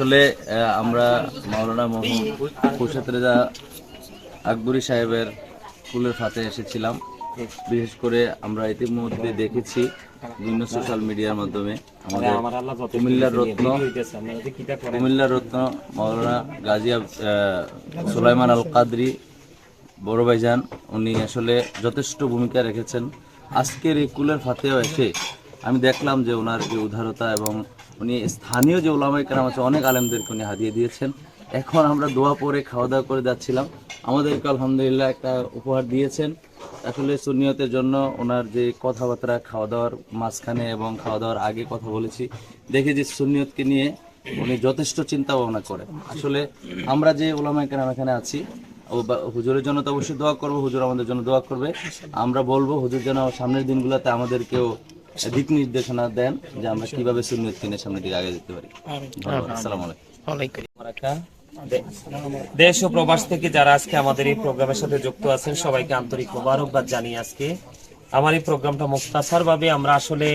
আসলে আমরা মাওলানা মোহাম্মদ রেজা আকবরী সাহেবের ফুলের ফাতে এসেছিলাম। বিশেষ করে আমরা ইতিমধ্যে দেখেছি বিভিন্ন সোশ্যাল মিডিয়ার মাধ্যমে আমাদের কুমিল্লার রত্ন কুমিল্লার রত্ন মাওলানা গাজিয়া সুলাইমান আল কাদরি বড় ভাইজান উনি আসলে যথেষ্ট ভূমিকা রেখেছেন। আজকের এই কুলের ফাতেও এসে আমি দেখলাম যে ওনার যে উদারতা এবং উনি স্থানীয় যে ওলামাই কেরাম আছে, অনেক আলেমদেরকে উনি হারিয়ে দিয়েছেন। এখন আমরা দোয়া পরে খাওয়া দাওয়া করে যাচ্ছিলাম। আমাদেরকে আলহামদুলিল্লাহ একটা উপহার দিয়েছেন। আসলে সুনিয়তের জন্য ওনার যে কথাবার্তা, খাওয়া দাওয়ার মাঝখানে এবং খাওয়া দাওয়ার আগে কথা বলেছি, দেখি যে সুনিয়তকে নিয়ে উনি যথেষ্ট চিন্তা ভাবনা করেন। আসলে আমরা যে ওলামাই কেরাম এখানে আছি, ও হুজুরের জন্য তো অবশ্যই দোয়া করব, হুজুর আমাদের জন্য দোয়া করবে। আমরা বলব, হুজুর যেন সামনের দিনগুলোতে আমাদেরকেও দিক নির্দেশনা দেন যে আমরা কীভাবে সুন্নিয়ত কিনে সামনের দিকে আগে যেতে পারি। আসসালামু আলাইকুম। দেশ ও প্রবাস থেকে যারা আজকে আমাদের এই প্রোগ্রামের সাথে যুক্ত আছেন সবাইকে আন্তরিক মোবারকবাদ জানিয়ে আজকে আমার এই প্রোগ্রামটা মুক্তাসার ভাবে আমরা আসলে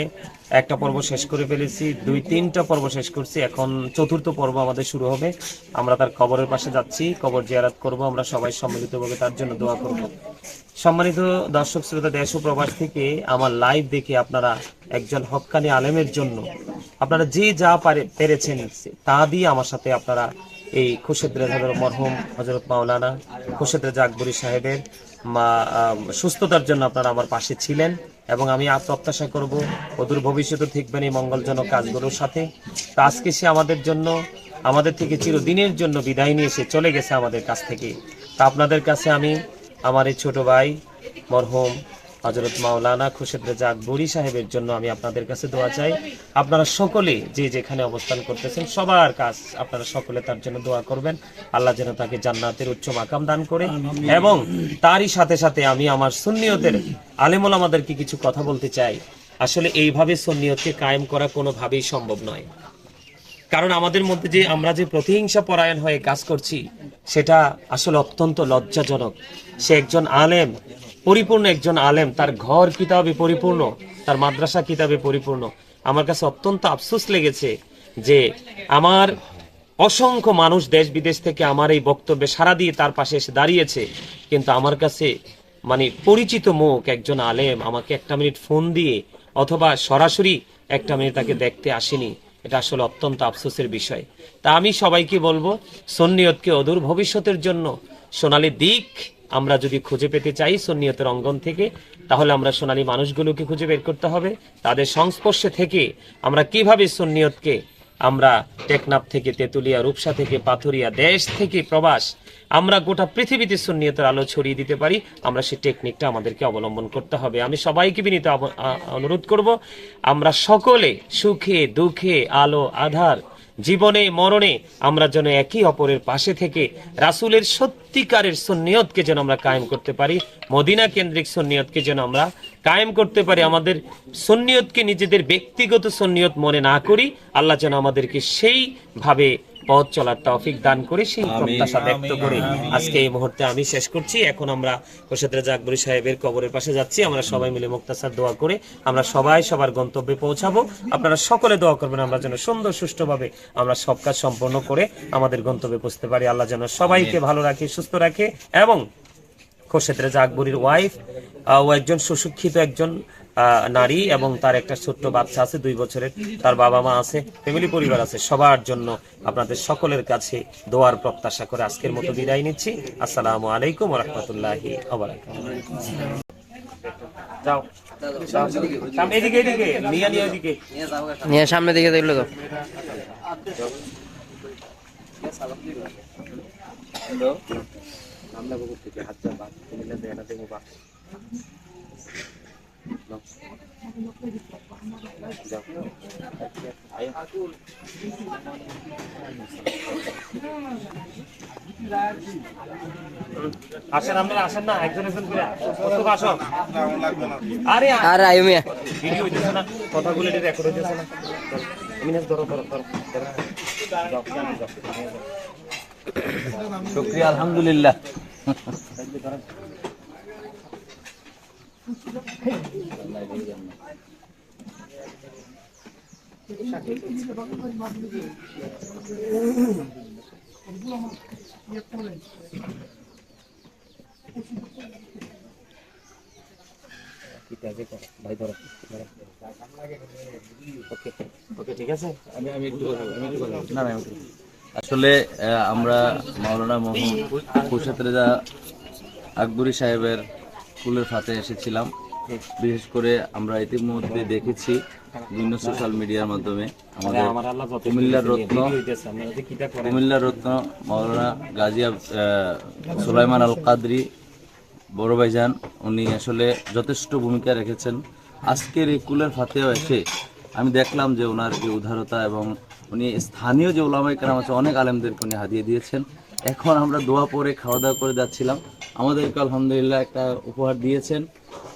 একটা পর্ব শেষ করে ফেলেছি দুই তিনটা পর্ব শেষ করছি। এখন চতুর্থ পর্ব আমাদের শুরু হবে। আমরা তার কবরের পাশে যাচ্ছি কবর জিয়ারাত করব। আমরা সবাই সম্মিলিতভাবে তার জন্য দোয়া করব। সম্মানিত দর্শক শ্রোতা, দেশ ও প্রবাস থেকে আমার লাইভ দেখে আপনারা একজন হক্কানি আলেমের জন্য আপনারা যে যা পারে, পেরেছেন, তা দিয়ে আমার সাথে আপনারা এই খুরশেদ রেজা মরহুম হজরত মাওলানা খুরশেদ রেজা আকবরী সাহেবের সুস্থতার জন্য আপনারা আমার পাশে ছিলেন এবং আমি প্রত্যাশা করব অদূর ভবিষ্যতে থাকবেন এই মঙ্গলজনক কাজগুলোর সাথে। তো আজকে সে আমাদের জন্য, আমাদের থেকে চিরদিনের জন্য বিদায় নিয়ে সে চলে গেছে আমাদের কাছ থেকে। তা আপনাদের কাছে আমি আমার এই ছোট ভাই, মরহুম হজরত মাওলানা খুরশেদ রেজা আকবরী সাহেবের জন্য আমি আপনাদের কাছে দোয়া চাই। আপনারা সকলে যে যেখানে অবস্থান করতেছেন, সবার কাজ আপনারা সকলে তার জন্য দোয়া করবেন। আল্লাহ যেন তাকে জান্নাতের উচ্চ মাকাম দান করে এবং তারই সাথে সাথে আমি আমার সুন্নিয়তের আলেমুল আমাদেরকে কিছু কথা বলতে চাই। আসলে এইভাবে সুন্নিয়তকে কায়েম করা কোনোভাবেই সম্ভব নয়। কারণ আমাদের মধ্যে যে আমরা যে প্রতিহিংসা পরায়ণ হয়ে কাজ করছি, সেটা আসলে অত্যন্ত লজ্জাজনক। সে একজন আলেম, পরিপূর্ণ একজন আলেম, তার ঘর কিতাবে পরিপূর্ণ, তার মাদ্রাসা কিতাবে পরিপূর্ণ। আমার কাছে অত্যন্ত আফসোস লেগেছে যে আমার অসংখ্য মানুষ দেশ বিদেশ থেকে আমার এই বক্তব্যে সারা দিয়ে তার পাশে এসে দাঁড়িয়েছে। কিন্তু আমার কাছে মানে পরিচিত মুখ একজন আলেম আমাকে একটা মিনিট ফোন দিয়ে অথবা সরাসরি একটা মিনিট তাকে দেখতে আসেনি। এটা আসলে অত্যন্ত আফসোসের বিষয়। তা আমি সবাইকে বলব, সন্নিয়তকে অদূর ভবিষ্যতের জন্য সোনালি দিক আমরা যদি খুঁজে পেতে চাই সন্নিয়তের অঙ্গন থেকে, তাহলে আমরা সোনালি মানুষগুলোকে খুঁজে বের করতে হবে। তাদের সংস্পর্শে থেকে আমরা কীভাবে সন্নিয়তকে আমরা টেকনাপ থেকে তেতুলিয়া, রূপসা থেকে পাথুরিয়া দেশ থেকে প্রবাস আমরা গোটা পৃথিবীতে সুন্নিয়তের আলো ছড়িয়ে দিতে পারি, আমরা সেই টেকনিকটা আমাদেরকে অবলম্বন করতে হবে। আমি সবাইকে বিনীত অনুরোধ করব, আমরা সকলে সুখে, দুঃখে, আলো, আধার, জীবনে, মরণে আমরা যেন একই অপরের পাশে থেকে রাসূলের সত্যিকারের সুন্নিয়তকে যেন আমরা কায়েম করতে পারি মদিনা কেন্দ্রিক সুন্নিয়তকে যেন আমরা কায়েম করতে পারি, আমাদের সুন্নিয়তকে নিজেদের ব্যক্তিগত সুন্নিয়ত মনে না করি, আল্লাহ যেন আমাদেরকে সেইভাবে পথ চলার তৌফিক দান করে সেই প্রত্যাশা ব্যক্ত করে। আজকে এই মুহূর্তে আমি শেষ করছি। এখন আমরা হোসেদ রাজা আকবরী সাহেবের কবরের পাশে যাচ্ছি। আমরা সবাই মিলে মুক্তাসার দোয়া করে আমরা সবাই সবার গন্তব্যে পৌঁছাবো। আপনারা সকলে দোয়া করবেন আমরা যেন সুন্দর সুষ্ঠুভাবে আমরা সব কাজ সম্পন্ন করে আমাদের গন্তব্যে পৌঁছতে পারি। আল্লাহ যেন সবাইকে ভালো রাখে সুস্থ রাখে এবং খোরশেদ রেজা আকবরীর ওয়াইফ ও একজন সুশিক্ষিত একজন নারী এবং তার একটা ছোট্ট বাচ্চা আছে দুই বছরের। তার বাবা মা আছে ফ্যামিলি পরিবার আছে সবার জন্য আপনাদের সকলের কাছে দোয়ার প্রত্যাশা করে আজকের মতো বিদায় নিচ্ছি। আসসালামু আলাইকুম রহমতুল্লাহি যাও। এদিকে এদিকে। নিয়ে নিয়ে এদিকে। নিয়ে সামনে দিকে দেখল তো। আসেন আপনারা আসেন না একজন একজন করে আসো আরে আর আয়ু মিয়া। ভিডিও হইতেছে না কথাগুলো এটা রেকর্ড হইতেছে না। মিনাস ধরো ধরো ধরো। শুক্রিয়া আলহামদুলিল্লাহ। আসলে আমরা মাওলানা মোহাম্মদ খুরশেদ রেজা আকবরী সাহেবের ফুলের ফাতে এসেছিলাম। বিশেষ করে আমরা ইতিমধ্যে দেখেছি বিভিন্ন সোশ্যাল মিডিয়ার মাধ্যমে আমাদের কুমিল্লার রত্ন কুমিল্লার রত্ন মাওলানা গাজিয়া সুলাইমান আল কাদরি বড় ভাইজান উনি আসলে যথেষ্ট ভূমিকা রেখেছেন। আজকের এই কুলের ফাতেও এসে আমি দেখলাম যে ওনার যে উদারতা এবং উনি স্থানীয় যে ওলামাই কেরাম আছে অনেক আলেমদেরকে উনি হারিয়ে দিয়েছেন। এখন আমরা দোয়া পরে খাওয়া দাওয়া করে যাচ্ছিলাম। আমাদেরকে আলহামদুলিল্লাহ একটা উপহার দিয়েছেন।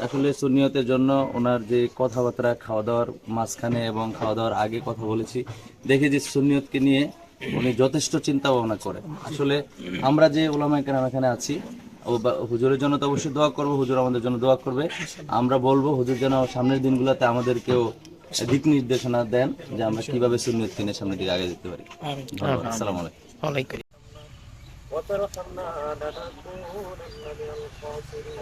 আসলে সুনিয়তের জন্য ওনার যে কথাবার্তা খাওয়া দাওয়ার মাঝখানে এবং খাওয়া দাওয়ার আগে কথা বলেছি দেখি যে সুনিয়তকে নিয়ে উনি যথেষ্ট চিন্তা ভাবনা করেন আসলে আমরা যে ওলামাই কেরাম এখানে আছি ও হুজুরের জন্য তো অবশ্যই দোয়া করব হুজুর আমাদের জন্য দোয়া করবে। আমরা বলব হুজুর যেন সামনের দিনগুলোতে আমাদেরকেও দিক নির্দেশনা দেন যে আমরা কীভাবে সুন্নিয়ত কিনে সামনের দিকে আগে যেতে পারি। ধন্যবাদ। আসসালামু আলাইকুম। ওয়ালাইকুম وترحمنا لا نكونن من الخاسرين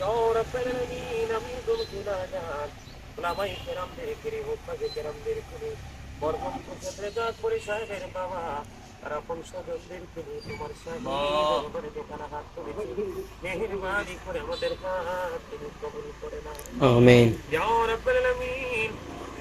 يا رب العالمين من ذل جلالات ওলামাই কেরামদের কিরে মুফাজে কেরামদের কিরে বর্মন ক্ষেত্রে জাত করে সাহেবের বাবা তারা কোন স্বজনদের কিনে তোমার সাহেবের দোকানে হাত তুলেছি মেহেরবানি করে আমাদের হাত তুমি কবুল করে না আমিন يا رب العالمين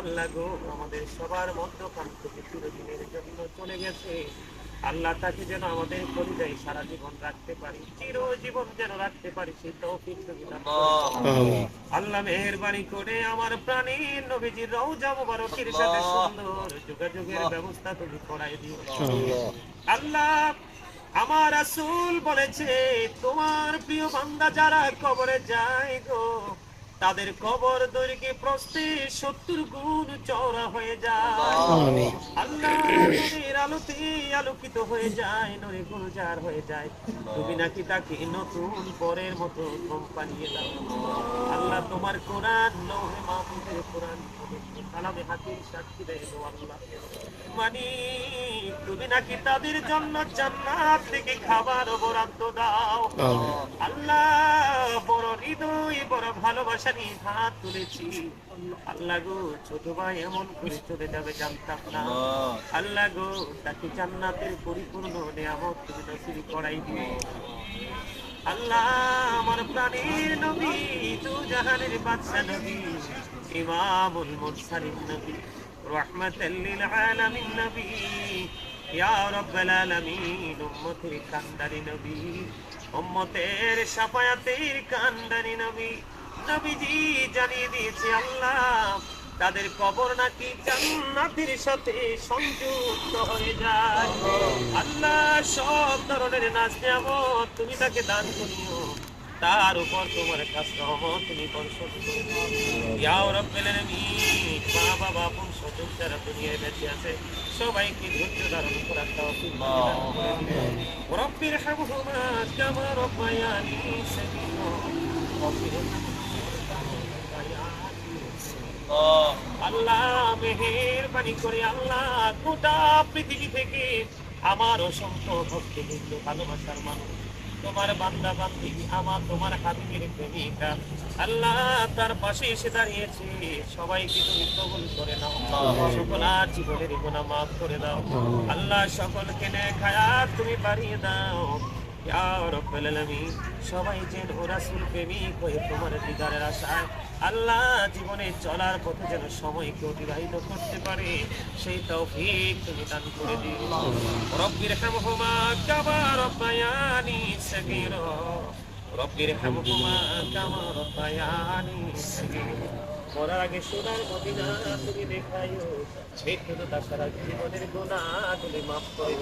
আল্লাহ গো আমাদের সবার মধ্যখান থেকে চিরদিনের জন্য চলে গেছে। আল্লাহ তাকে যেন আমাদের পরিযায়ী সারা জীবন রাখতে পারি চিরজীবন যেন রাখতে পারি সেই তৌফিক আল্লাহ। মেহেরবানি করে আমার প্রাণীর নবীজির রওজা মুবারকের সাথে সুন্দর যোগাযোগের ব্যবস্থা তুমি করাই দিও। আল্লাহ আমার রাসূল বলেছে তোমার প্রিয় বান্দা যারা কবরে যায় গো তাদের কবর দৈর্ঘ্যে প্রস্তে সত্তর গুণ চওড়া হয়ে যায়। আমিন। আল্লাহ নূরের আলোতে আলোকিত হয়ে যায় নূরে গুলজার হয়ে যায়। তুমি নাকি তাকে নতুন পরের মতো কোম্পানি দাও। আল্লাহ তোমার কোরআন লৌহে মাহফুজের কোরআন কালামে হাতির সাক্ষী দেয় আল্লাহ। মানে তুমি নাকি তাদের জন্য জান্নাত থেকে খাবার বরাদ্দ দাও। আল্লাহ বড় হৃদয় বড় ভালোবাসা নিয়ে হাত তুলেছি। আল্লাহ গো ছোট ভাই এমন করে চলে যাবে জানতাম না। আল্লাহ। গো তাকে জান্নাতের পরিপূর্ণ নিয়ামত তুমি নসিব করাই দিও আল্লাহ আমার প্রাণের নবী তু জাহানের বাদশা নবী ইমামুল মুরসালিন নবী রহমাতাল লিল আলামিন নবী ইয়া রাব্বাল আলামিন উম্মতের কান্দারি নবী উম্মতের শাফায়াতের কান্দারি নবী নবীজি জানিয়ে দিয়েছে আল্লাহ তাদের কবর নাকি জান্নাতের সাথে সংযুক্ত হয়ে যায়। আল্লাহ। সব ধরনের নাচ নিয়ামত তুমি তাকে দান করিও। তার উপর তোমার কাছ রহমত তুমি বর্ষণ করো ইয়া আলামিন মা বাবা আপন স্বজন যারা দুনিয়ায় বেঁচে আছে সবাইকে ধৈর্য ধারণ করার তৌফিক দান করে দিও রব্বির হামহুমা কামা রব্বায়ানি রব্বির আল্লাহ মেহেরবানি করে আল্লাহ গোটা পৃথিবী থেকে আমার অসংখ্য ভক্তবৃন্দ ভালোবাসার মানুষ তোমার বান্দা বান্দি আমার তোমার হাবিবের প্রেমিকা। আল্লাহ তার পাশে এসে দাঁড়িয়েছে। সবাইকে তুমি কবুল করে নাও। সকল আর জীবনের গুণা মাফ করে দাও। আল্লাহ সকলকে নেক হায়াত তুমি বাড়িয়ে দাও। সবাই যেন রাসূল প্রেমিক হয়ে তোমার দিদারের আশায়। আল্লাহ জীবনে চলার পথে যেন সময়কে অতিবাহিত করতে পারে সেই তৌফিক তুমি দান করে দিও। রব্বির হামহুমা কাবা রব্বায়ানি সগীরা। রব্বায়ানি। মরার আগে সোনার মদিনা তুমি দেখাইও। মৃত্যু তো তার সারা জীবনের গুণা তুমি মাফ করে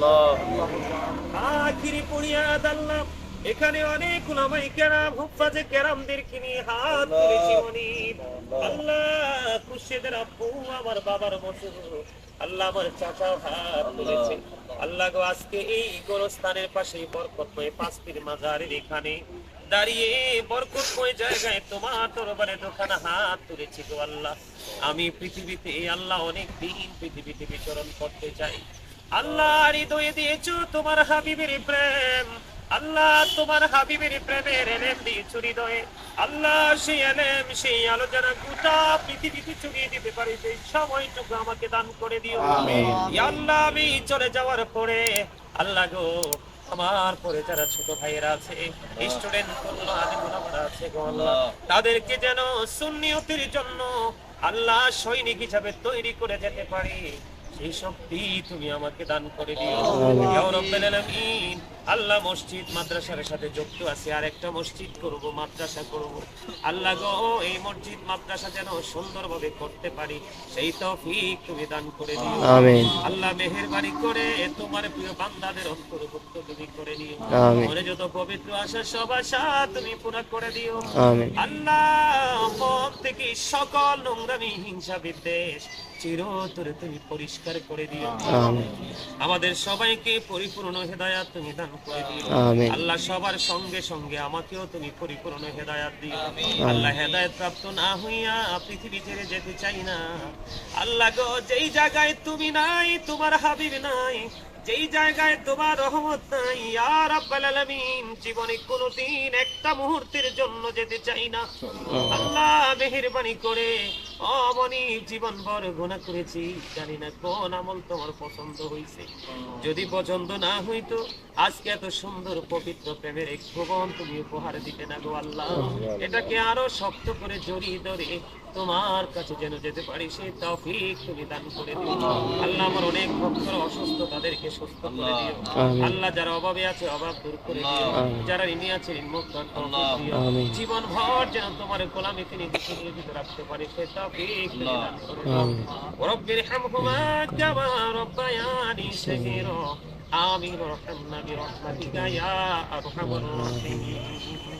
আখিরি পুড়িয়া দাল্লাম এখানে অনেক উলামাই কেরাম হুফাজে কেরামদের কিনি হাত তুলেছি মনিব আল্লাহ খুশিদের আপু আমার বাবার মতো আল্লাহ আমার চাচা হাত তুলেছে আল্লাহ গো, আজকে এই গোরস্থানের পাশে বরকতময় পাঁচটির মাজারের এখানে। দাঁড়িয়ে বরকতময় জায়গায় তোমার দরবারে দোকানে হাত তুলেছি গো আল্লাহ। আমি পৃথিবীতে আল্লাহ অনেক দিন পৃথিবীতে বিচরণ করতে চাই। আল্লাহ হৃদয়ে দিয়েছ তোমার হাবিবের প্রেম। আল্লাহ তোমার হাবিবের প্রেমের এলেম দিয়েছ হৃদয়ে। আল্লাহ সেই এলেম সেই আলোচনা গোটা পৃথিবীতে ছড়িয়ে দিতে পারি। সেই সময়টুকু আমাকে দান করে দিও। আল্লাহ আমি চলে যাওয়ার পরে আল্লাহ গো আমার পরে যারা ছোট ভাইয়েরা আছে স্টুডেন্ট আছে তাদেরকে যেন সুন্নিয়তির জন্য আল্লাহ সৈনিক হিসাবে তৈরি করে যেতে পারি। সেই শক্তি তুমি আমাকে দান করে দিও। রাব্বাল আলামিন আল্লাহ মসজিদ মাদ্রাসার সাথে যুক্ত আছে আর একটা মসজিদ করব মাদ্রাসা করব। আল্লাহ গো এই মসজিদ মাদ্রাসা যেন সুন্দরভাবে করতে পারি সেই তৌফিক তুমি দান করে দিও। আমিন। আল্লাহ মেহেরবানি করে তোমার প্রিয় বান্দাদের অন্তর্ভুক্ত তুমি করে নিও আমিন। মনে যত পবিত্র আশা সব আশা তুমি পুরা করে দিও। আমিন। আল্লাহ মন থেকে সকল নোংরামি হিংসা বিদ্বেষ চিরতরে তুমি পরিষ্কার করে দিও। আমিন। আমাদের সবাইকে পরিপূর্ণ হেদায়াত তুমি দান আল্লাহ সবার সঙ্গে সঙ্গে আমাকেও তুমি পরিপূর্ণ হেদায়াত দিও। আল্লাহ হেদায়াত প্রাপ্ত না হইয়া পৃথিবী ছেড়ে যেতে চাই না। আল্লাহ গো যেই জায়গায় তুমি নাই তোমার হাবিব নাই যেই জায়গায় তোমার রহমত নাই আর রাব্বাল আলামিন জীবনে কোনোদিন একটা মুহূর্তের জন্য যেতে চাই না। আল্লাহ মেহেরবানি করে অমনি জীবন ভর গুণা করেছি। জানি না কোন আমল তোমার পছন্দ হয়েছে যদি পছন্দ না হইতো আজকে এত সুন্দর পবিত্র প্রেমের এক ভুবন তুমি উপহার দিতে না গো আল্লাহ। এটাকে আরও শক্ত করে জড়িয়ে ধরে তোমার কাছে যেন যেতে পারি সে তাও ফিক তুমি দান করে দিও। আল্লাহ আমার অনেক ভক্তর অসুস্থ তাদেরকে সুস্থ করে দিও। আল্লাহ যারা অভাবে আছে অভাব দূর করে দিও। যারা ঋণী আছে ঋণমুক্ত জীবন ভর যেন তোমার গোলামি তিনি নিয়োজিত রাখতে পারি সেই তৌফিক তুমি দান করে দিও। রব্বির হামহুমা কামা রব্বায়ানি সগীরা। আমিন রহমনা বিরহমাতিকা ইয়া আরহামার রাহিম